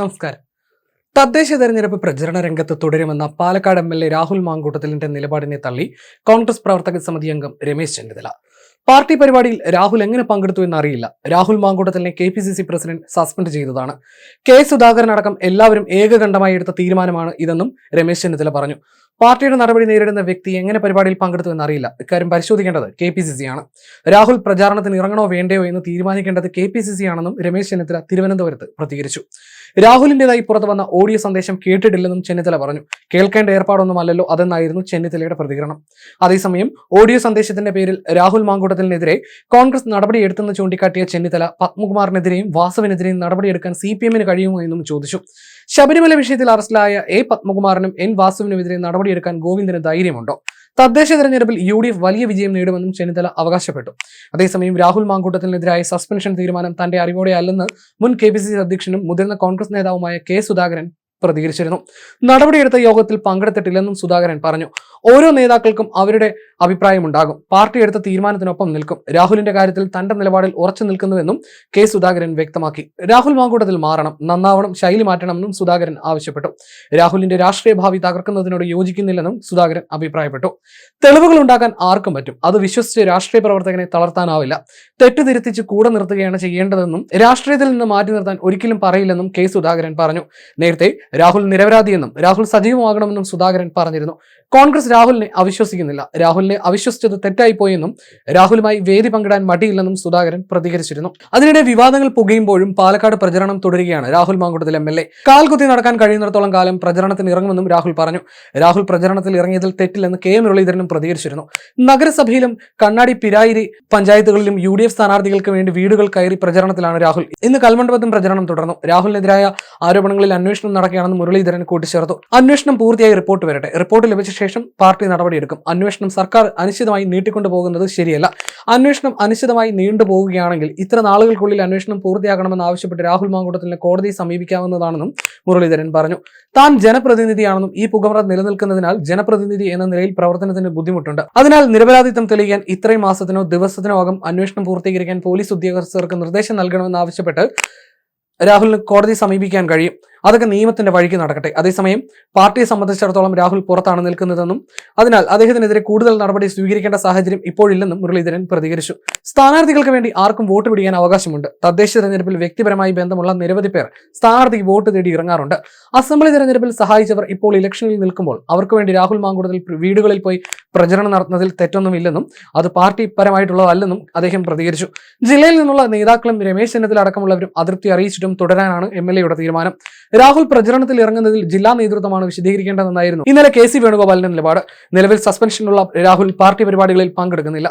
നമസ്കാരം. തദ്ദേശ തെരഞ്ഞെടുപ്പ് പ്രചരണ രംഗത്ത് തുടരുമെന്ന Palakkad M L A Rahul മാങ്കൂട്ടത്തിലിന്റെ നിലപാടിനെ തള്ളി കോൺഗ്രസ് പ്രവർത്തക സമിതി അംഗം രമേശ് ചെന്നിത്തല. പാർട്ടി പരിപാടിയിൽ രാഹുൽ എങ്ങനെ പങ്കെടുത്തു എന്നറിയില്ല. Rahul മാങ്കൂട്ടത്തിനെ K P C C president suspend ചെയ്തതാണ്. കെ സുധാകരൻ അടക്കം എല്ലാവരും ഏകകണ്ഠമായി എടുത്ത തീരുമാനമാണ് ഇതെന്നും രമേശ് ചെന്നിത്തല പറഞ്ഞു. പാർട്ടിയുടെ നടപടി നേരിടുന്ന വ്യക്തി എങ്ങനെ പരിപാടിയിൽ പങ്കെടുത്തു എന്നറിയില്ല. ഇക്കാര്യം പരിശോധിക്കേണ്ടത് കെ പി സി സി ആണ്. രാഹുൽ പ്രചാരണത്തിന് ഇറങ്ങണോ വേണ്ടയോ എന്ന് തീരുമാനിക്കേണ്ടത് കെ പി സി സി ആണെന്നും രമേശ് ചെന്നിത്തല തിരുവനന്തപുരത്ത് പ്രതികരിച്ചു. രാഹുലിന്റേതായി പുറത്തു വന്ന ഓഡിയോ സന്ദേശം കേട്ടിട്ടില്ലെന്നും ചെന്നിത്തല പറഞ്ഞു. കേൾക്കേണ്ട ഏർപ്പാടൊന്നും അല്ലല്ലോ അതെന്നായിരുന്നു ചെന്നിത്തലയുടെ പ്രതികരണം. അതേസമയം ഓഡിയോ സന്ദേശത്തിന്റെ പേരിൽ രാഹുൽ മാങ്കൂട്ടത്തിനെതിരെ കോൺഗ്രസ് നടപടിയെടുത്തെന്ന് ചൂണ്ടിക്കാട്ടിയ ചെന്നിത്തല പത്മകുമാറിനെതിരെയും വാസവിനെതിരെയും നടപടിയെടുക്കാൻ സി പി എമ്മിന് കഴിയുമോ എന്നും ചോദിച്ചു. ശബരിമല വിഷയത്തിൽ അറസ്റ്റിലായ എ പത്മകുമാറിനും എൻ വാസുവിനുമെതിരെ നടപടിയെടുക്കാൻ ഗോവിന്ദന് ധൈര്യമുണ്ടോ? തദ്ദേശ തെരഞ്ഞെടുപ്പിൽ യു ഡി എഫ് വലിയ വിജയം നേടുമെന്നും ചെന്നിത്തല അവകാശപ്പെട്ടു. അതേസമയം രാഹുൽ മാങ്കൂട്ടത്തിനെതിരായ സസ്പെൻഷൻ തീരുമാനം തന്റെ അറിവോടെ അല്ലെന്ന് മുൻ കെ പി സി സി അധ്യക്ഷനും മുതിർന്ന കോൺഗ്രസ് നേതാവുമായ കെ സുധാകരൻ പ്രതികരിച്ചിരുന്നു. നടപടിയെടുത്ത യോഗത്തിൽ പങ്കെടുത്തിട്ടില്ലെന്നും സുധാകരൻ പറഞ്ഞു. ഓരോ നേതാക്കൾക്കും അവരുടെ അഭിപ്രായമുണ്ടാകും. പാർട്ടി എടുത്ത തീരുമാനത്തിനൊപ്പം നിൽക്കും. രാഹുലിന്റെ കാര്യത്തിൽ തന്റെ നിലപാടിൽ ഉറച്ചു നിൽക്കുന്നുവെന്നും കെ സുധാകരൻ വ്യക്തമാക്കി. രാഹുൽ മാങ്കൂട്ടത്തിൽ മാറണം നന്നാവണം ശൈലി മാറ്റണമെന്നും സുധാകരൻ ആവശ്യപ്പെട്ടു. രാഹുലിന്റെ രാഷ്ട്രീയ ഭാവി തകർക്കുന്നതിനോട് യോജിക്കുന്നില്ലെന്നും സുധാകരൻ അഭിപ്രായപ്പെട്ടു. തെളിവുകൾ ഉണ്ടാക്കാൻ ആർക്കും പറ്റും. അത് വിശ്വസിച്ച് രാഷ്ട്രീയ പ്രവർത്തകനെ തളർത്താനാവില്ല. തെറ്റുതിരുത്തിച്ച് കൂടെ നിർത്തുകയാണ് ചെയ്യേണ്ടതെന്നും രാഷ്ട്രീയത്തിൽ നിന്ന് മാറ്റി നിർത്താൻ ഒരിക്കലും പറയില്ലെന്നും കെ സുധാകരൻ പറഞ്ഞു. നേരത്തെ രാഹുൽ നിരപരാധിയെന്നും രാഹുൽ സജീവമാകണമെന്നും സുധാകരൻ പറഞ്ഞിരുന്നു. കോൺഗ്രസ് രാഹുലിനെ അവിശ്വസിക്കുന്നില്ല. രാഹുലിനെ അവിശ്വസിച്ചത് തെറ്റായിപ്പോയെന്നും രാഹുലുമായി വേദി പങ്കിടാൻ മടിയില്ലെന്നും സുധാകരൻ പ്രതികരിച്ചിരുന്നു. അതിനിടെ വിവാദങ്ങൾ പുകയുമ്പോഴും പാലക്കാട് പ്രചരണം തുടരുകയാണ് Rahul Mamkootathil M L A. കാൽകുത്തി നടക്കാൻ കഴിയുന്നിടത്തോളം കാലം പ്രചരണത്തിന് ഇറങ്ങുമെന്നും രാഹുൽ പറഞ്ഞു. രാഹുൽ പ്രചരണത്തിൽ ഇറങ്ങിയതിൽ തെറ്റില്ലെന്ന് കെ മുരളീധരനും പ്രതികരിച്ചിരുന്നു. നഗരസഭയിലും കണ്ണാടി പിരായിരി പഞ്ചായത്തുകളിലും യു ഡി എഫ് സ്ഥാനാർത്ഥികൾക്ക് വേണ്ടി വീടുകൾ കയറി പ്രചരണത്തിലാണ് രാഹുൽ. ഇന്ന് കൽമണ്ഡപത്തും പ്രചരണം തുടർന്നു. രാഹുലിനെതിരായ ആരോപണങ്ങളിൽ അന്വേഷണം നടക്കുകയാണെന്ന് മുരളീധരൻ കൂട്ടിച്ചേർത്തു. അന്വേഷണം പൂർത്തിയായി റിപ്പോർട്ട് വരട്ടെ. റിപ്പോർട്ട് ലഭിച്ച ശേഷം പാർട്ടി നടപടിയെടുക്കും. അന്വേഷണം സർക്കാർ അനിശ്ചിതമായി നീട്ടിക്കൊണ്ടു പോകുന്നത് ശരിയല്ല. അന്വേഷണം അനിശ്ചിതമായി നീണ്ടുപോകുകയാണെങ്കിൽ ഇത്ര നാളുകൾക്കുള്ളിൽ അന്വേഷണം പൂർത്തിയാക്കണമെന്ന് ആവശ്യപ്പെട്ട് രാഹുൽ മാങ്കൂട്ടത്തിനെ കോടതിയെ സമീപിക്കാവുന്നതാണെന്നും മുരളീധരൻ പറഞ്ഞു. താൻ ജനപ്രതിനിധിയാണെന്നും ഈ പുകമറ നിലനിൽക്കുന്നതിനാൽ ജനപ്രതിനിധി എന്ന നിലയിൽ പ്രവർത്തനത്തിന് ബുദ്ധിമുട്ടുണ്ട്. അതിനാൽ നിരപരാധിത്വം തെളിയിക്കാൻ ഇത്രയും മാസത്തിനോ ദിവസത്തിനോ അകം അന്വേഷണം പൂർത്തീകരിക്കാൻ പോലീസ് ഉദ്യോഗസ്ഥർക്ക് നിർദ്ദേശം നൽകണമെന്ന് ആവശ്യപ്പെട്ട് രാഹുലിന് കോടതി സമീപിക്കാൻ കഴിയും. അതൊക്കെ നിയമത്തിന്റെ വഴിക്ക് നടക്കട്ടെ. അതേസമയം പാർട്ടിയെ സംബന്ധിച്ചിടത്തോളം രാഹുൽ പുറത്താണ് നിൽക്കുന്നതെന്നും അതിനാൽ അദ്ദേഹത്തിനെതിരെ കൂടുതൽ നടപടി സ്വീകരിക്കേണ്ട സാഹചര്യം ഇപ്പോഴില്ലെന്നും മുരളീധരൻ പ്രതികരിച്ചു. സ്ഥാനാർത്ഥികൾക്ക് വേണ്ടി ആർക്കും വോട്ട് പിടിക്കാൻ അവകാശമുണ്ട്. തദ്ദേശ തെരഞ്ഞെടുപ്പിൽ വ്യക്തിപരമായി ബന്ധമുള്ള നിരവധി പേർ സ്ഥാനാർത്ഥിക്ക് വോട്ട് തേടി ഇറങ്ങാറുണ്ട്. അസംബ്ലി തെരഞ്ഞെടുപ്പിൽ സഹായിച്ചവർ ഇപ്പോൾ ഇലക്ഷനിൽ നിൽക്കുമ്പോൾ അവർക്ക് വേണ്ടി രാഹുൽ മാങ്കൂടത്തിൽ വീടുകളിൽ പോയി പ്രചരണം നടത്തുന്നതിൽ തെറ്റൊന്നുമില്ലെന്നും അത് പാർട്ടി പരമായിട്ടുള്ളതല്ലെന്നും അദ്ദേഹം പ്രതികരിച്ചു. ജില്ലയിൽ നിന്നുള്ള നേതാക്കളും രമേശ് ചെന്നിത്തല അടക്കമുള്ളവരും അതൃപ്തി അറിയിച്ചിട്ടും തുടരാനാണ് എം എൽ എയുടെ തീരുമാനം. രാഹുൽ പ്രചരണത്തിൽ ഇറങ്ങുന്നതിൽ ജില്ലാ നേതൃത്വമാണ് വിശദീകരിക്കേണ്ടതെന്നായിരുന്നു. ഇന്നലെ കെ സി വേണുഗോപാലിന്റെ നിലപാട്. നിലവിൽ സസ്പെൻഷനുള്ള രാഹുൽ പാർട്ടി പരിപാടികളിൽ പങ്കെടുക്കുന്നില്ല.